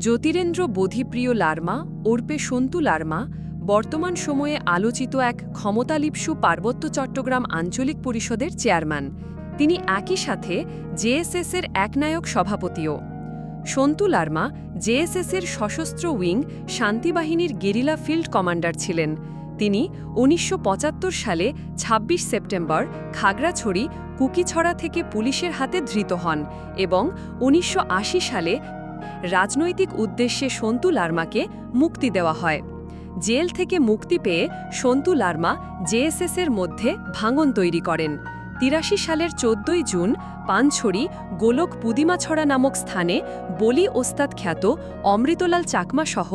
জ্যোতিরেন্দ্র বোধিপ্রিয় লার্মা, ওরপে সন্তু লার্মা, বর্তমান সময়ে আলোচিত এক ক্ষমতালিপ্সু পার্বত্য চট্টগ্রাম আঞ্চলিক পরিষদের চেয়ারম্যান। তিনি একই সাথে জেএসএসের একনায়ক সভাপতিও। সন্তু লার্মা জেএসএসের সশস্ত্র উইং শান্তিবাহিনীর গেরিলা ফিল্ড কমান্ডার ছিলেন। তিনি উনিশশো পঁচাত্তর সালে ২৬ সেপ্টেম্বর খাগড়াছড়ি কুকিছড়া থেকে পুলিশের হাতে ধৃত হন এবং উনিশশো আশি সালে রাজনৈতিক উদ্দেশ্যে সন্তু লার্মাকে মুক্তি দেওয়া হয়। জেল থেকে মুক্তি পেয়ে সন্তু লার্মা জেএসএসের মধ্যে ভাঙন তৈরি করেন। তিরাশি সালের চোদ্দই জুন পানছড়ি গোলক পুদিমাছড়া নামক স্থানে বলি ওস্তাদ খ্যাত অমৃতলাল চাকমা সহ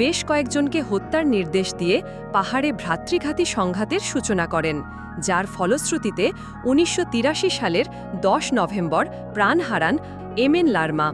বেশ কয়েকজনকে হত্যার নির্দেশ দিয়ে পাহাড়ে ভ্রাতৃঘাতী সংঘাতের সূচনা করেন, যার ফলশ্রুতিতে উনিশশো তিরাশি সালের দশ নভেম্বর প্রাণ হারান এমএন লার্মা।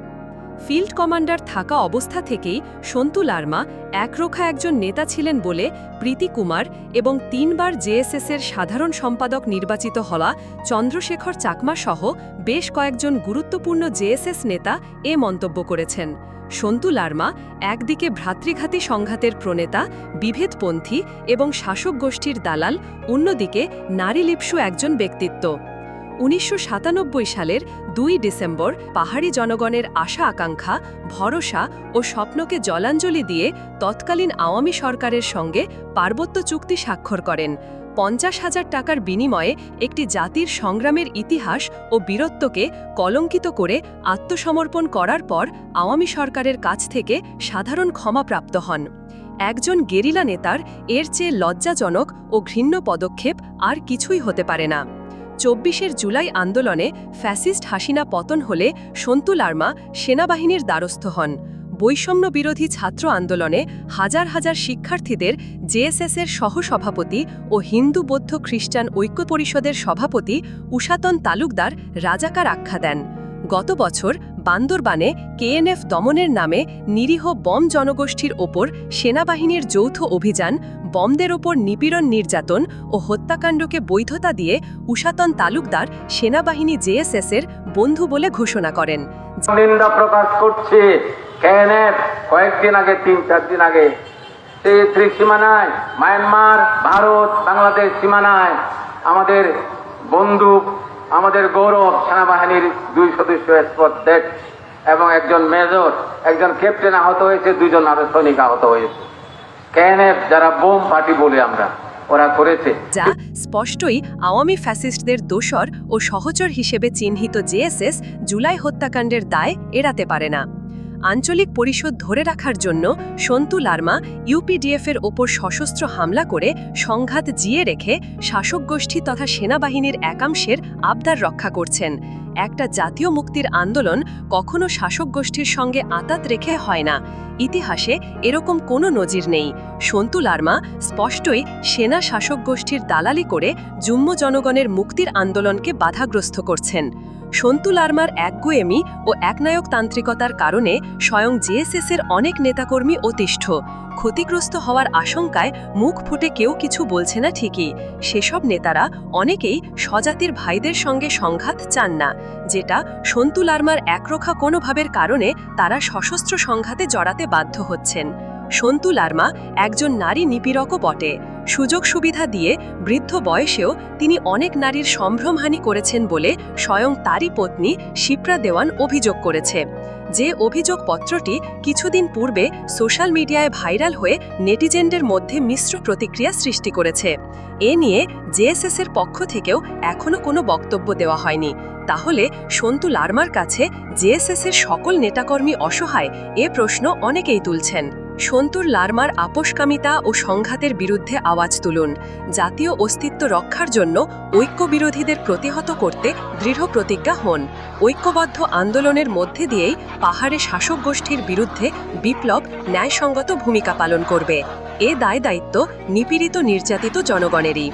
ফিল্ড কমান্ডার থাকা অবস্থা থেকেই সন্তু লার্মা একরোখা একজন নেতা ছিলেন বলে প্রীতি কুমার এবং তিনবার জেএসএসের সাধারণ সম্পাদক নির্বাচিত হওয়া চন্দ্রশেখর চাকমা সহ বেশ কয়েকজন গুরুত্বপূর্ণ জেএসএস নেতা এ মন্তব্য করেছেন। সন্তু লার্মা একদিকে ভ্রাতৃঘাতী সংঘাতের প্রণেতা, বিভেদপন্থী এবং শাসক গোষ্ঠীর দালাল, অন্যদিকে নারীলিপ্সু একজন ব্যক্তিত্ব। উনিশশো সাতানব্বই সালের দুই ডিসেম্বর পাহাড়ি জনগণের আশা আকাঙ্ক্ষা, ভরসা ও স্বপ্নকে জলাঞ্জলি দিয়ে তৎকালীন আওয়ামী সরকারের সঙ্গে পার্বত্য চুক্তি স্বাক্ষর করেন। পঞ্চাশ হাজার টাকার বিনিময়ে একটি জাতির সংগ্রামের ইতিহাস ও বীরত্বকে কলঙ্কিত করে আত্মসমর্পণ করার পর আওয়ামী সরকারের কাছ থেকে সাধারণ ক্ষমাপ্রাপ্ত হন। একজন গেরিলা নেতার এর চেয়ে লজ্জাজনক ও ঘৃণ্য পদক্ষেপ আর কিছুই হতে পারে না। চব্বিশের জুলাই আন্দোলনে ফ্যাসিস্ট হাসিনা পতন হলে সন্তু লার্মা সেনাবাহিনীর দ্বারস্থ হন। বৈষম্য বিরোধী ছাত্র আন্দোলনে হাজার হাজার শিক্ষার্থীদের জেএসএসের সহসভাপতি ও হিন্দু বৌদ্ধ খ্রিস্টান ঐক্য পরিষদের সভাপতি উষাতন তালুকদার রাজাকার আখ্যা দেন। গত বছর বান্দরবানে কেএনএফ দমনের নামে নিরীহ বম জনগোষ্ঠীর ওপর সেনাবাহিনীর যৌথ অভিযান, বমদের ওপর নিপীড়ন নির্যাতন ও হত্যাকাণ্ডকে বৈধতা দিয়ে উষাতন তালুকদার সেনাবাহিনী জেএসএসের বন্ধু বলে ঘোষণা করেন। প্রকাশ করছে কয়েকদিন আগে, তিন, চার দিন আগে। সেই ত্রিসীমানায় মায়ানমার, ভারত, বাংলাদেশ সীমানায় আমাদের বন্ধু আমাদের গৌরব সেনাবাহিনীর দুই সদস্য ডেট এবং একজন মেজর, একজন ক্যাপ্টেন আহত হয়েছে দুজন আরও সৈনিক আহত হয়েছে। কেএনএফ যারা বোম পার্টি বলি আমরা, ওরা করেছে। যা স্পষ্টই আওয়ামী ফ্যাসিস্টদের দোসর ও সহচর হিসেবে চিহ্নিত জেএসএস জুলাই হত্যাকাণ্ডের দায় এড়াতে পারে না। আঞ্চলিক পরিষদ ধরে রাখার জন্য সন্তু লার্মা ইউপিডিএফের ওপর সশস্ত্র হামলা করে সংঘাত জিয়ে রেখে শাসক গোষ্ঠী তথা সেনাবাহিনীর একাংশের আবদার রক্ষা করছেন। একটা জাতীয় মুক্তির আন্দোলন কখনো শাসক গোষ্ঠীর সঙ্গে আতাত রেখে হয় না। ইতিহাসে এরকম কোনো নজির নেই। সন্তু লার্মা স্পষ্টই সেনা শাসক গোষ্ঠীর দালালি করে জুম্ম জনগণের মুক্তির আন্দোলনকে বাধাগ্রস্ত করছেন। সন্তু লার্মার একগুয়েমি ও একনায়কতান্ত্রিকতার কারণে স্বয়ং জেএসএসের অনেক নেতাকর্মী অতিষ্ঠ। ক্ষতিগ্রস্ত হওয়ার আশঙ্কায় মুখ ফুটে কেউ কিছু বলছে না ঠিকই। সেসব নেতারা অনেকেই স্বজাতির ভাইদের সঙ্গে সংঘাত চান না, যেটা সন্তু লার্মার একরোখা কোনোভাবের কারণে তারা সশস্ত্র সংঘাতে জড়াতে বাধ্য হচ্ছেন। সন্তু লার্মা একজন নারী নিপীড়কও বটে। সুযোগ সুবিধা দিয়ে বৃদ্ধ বয়সেও তিনি অনেক নারীর সম্ভ্রমহানি করেছেন বলে স্বয়ং তারই পত্নী শিপ্রা দেওয়ান অভিযোগ করেছে। যে অভিযোগ পত্রটি কিছুদিন পূর্বে সোশ্যাল মিডিয়ায় ভাইরাল হয়ে নেটিজেনদের মধ্যে মিশ্র প্রতিক্রিয়া সৃষ্টি করেছে। এ নিয়ে জেএসএসের পক্ষ থেকেও এখনও কোনো বক্তব্য দেওয়া হয়নি। তাহলে সন্তু লার্মার কাছে জেএসএসের সকল নেতাকর্মী অসহায় এ প্রশ্ন অনেকেই তুলছেন। সন্তুর লার্মার আপোষকামিতা ও সংঘাতের বিরুদ্ধে আওয়াজ তুলুন। জাতীয় অস্তিত্ব রক্ষার জন্য ঐক্যবিরোধীদের প্রতিহত করতে দৃঢ় প্রতিজ্ঞা হন। ঐক্যবদ্ধ আন্দোলনের মধ্যে দিয়েই পাহাড়ে শাসক গোষ্ঠীর বিরুদ্ধে বিপ্লব ন্যায়সঙ্গত ভূমিকা পালন করবে। এ দায় দায়িত্ব নিপীড়িত নির্যাতিত জনগণেরই।